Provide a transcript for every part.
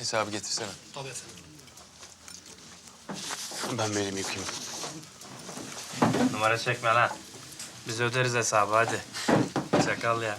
Hesabı getirsene. Tabii efendim. Ben bir elimi yıkayayım. Numara çekme lan. Biz öderiz hesabı hadi. Çakal ya.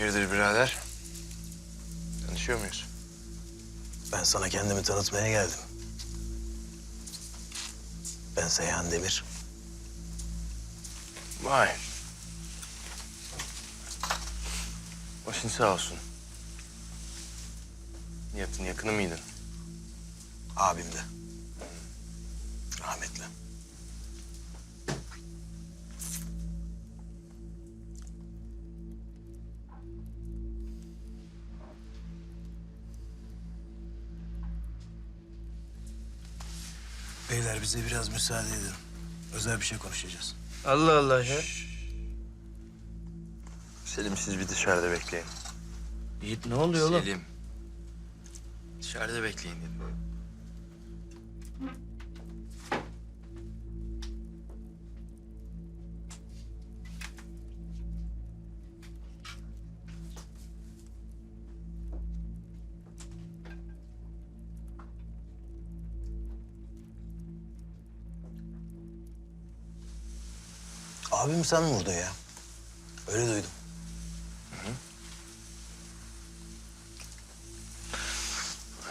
Hayırdır birader? Tanışıyor muyuz? Ben sana kendimi tanıtmaya geldim. Ben Seyhan Demir. Vay. Başın sağ olsun. Nihat'ın yakını mıydın? Abim de. Rahmetli. Beyler bize biraz müsaade edin. Özel bir şey konuşacağız. Allah Allah ya. Selim siz bir dışarıda bekleyin. Yiğit ne oluyor oğlum? Selim. Dışarıda bekleyin dedim. Abim sen mi vurdun ya? Öyle duydum.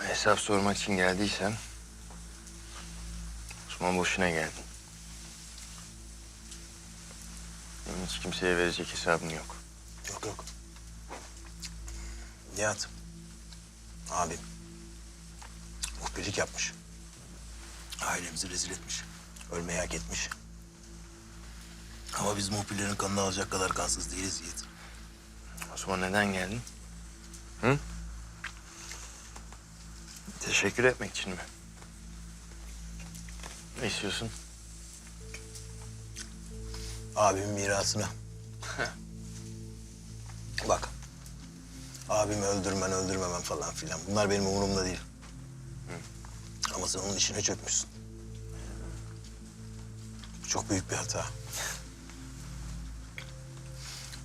Hesap sormak için geldiysen... Osman boşuna geldin. Benim hiç kimseye verecek hesabım yok. Yok yok. Nihat. Abim. Muhbirlik yapmış. Ailemizi rezil etmiş. Ölmeyi hak etmiş. Ama biz muhbirlerin kanını alacak kadar kansız değiliz Yiğit. Osman neden geldin? Hı? Teşekkür etmek için mi? Ne istiyorsun? Abimin mirasını. Bak. Abimi öldürmen, öldürmemem falan filan. Bunlar benim umurumda değil. Ama sen onun işine çökmüşsün. Bu çok büyük bir hata.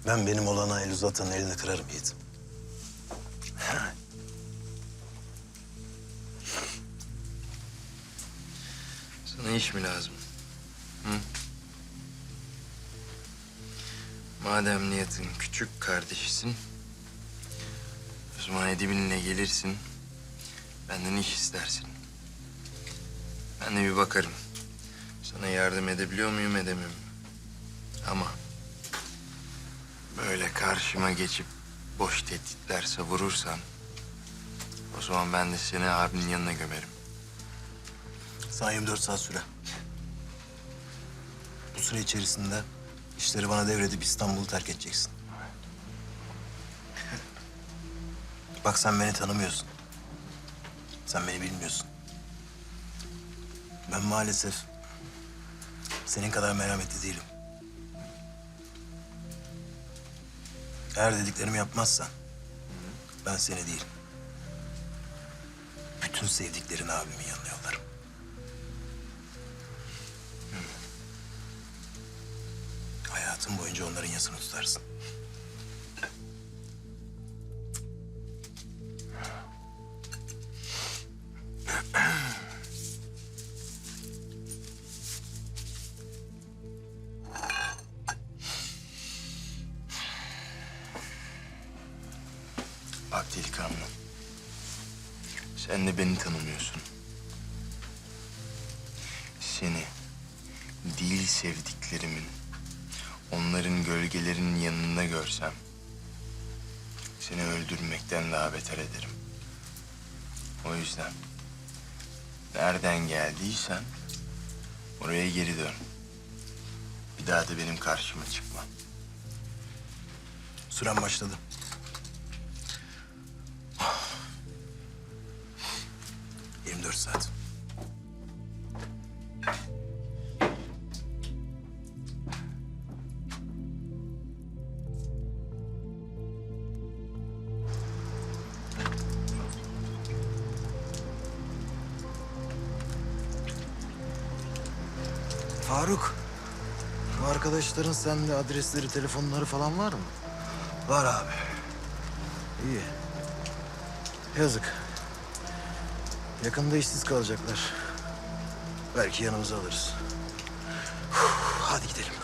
Ben benim olana el uzatan elini kırarım Yiğit. Sana iş mi lazım? Hı? Madem Nihat'ın küçük kardeşisin... ...o zaman Edip'inle gelirsin... ...benden iş istersin. Ben de bir bakarım. Sana yardım edebiliyor muyum, edemiyorum. Ama böyle karşıma geçip boş tehditler savurursan o zaman ben de seni abinin yanına gömerim. Sana 24 saat süre. Bu süre içerisinde işleri bana devredip İstanbul'u terk edeceksin. Bak sen beni tanımıyorsun. Sen beni bilmiyorsun. Ben maalesef senin kadar merhametli değilim. Eğer dediklerimi yapmazsan ben seni değil, bütün sevdiklerini abimin yanına yollarım. Hayatın boyunca onların yasını tutarsın. Bak delikanlı. Sen de beni tanımıyorsun. Seni değil sevdiklerimin, onların gölgelerinin yanında görsem... ...seni öldürmekten daha beter ederim. O yüzden nereden geldiysen oraya geri dön. Bir daha da benim karşıma çıkma. Süren başladı. Saat. Faruk, bu arkadaşların sende adresleri, telefonları falan var mı? Var abi. İyi. Yazık. Yakında işsiz kalacaklar. Belki yanımıza alırız. Hadi gidelim.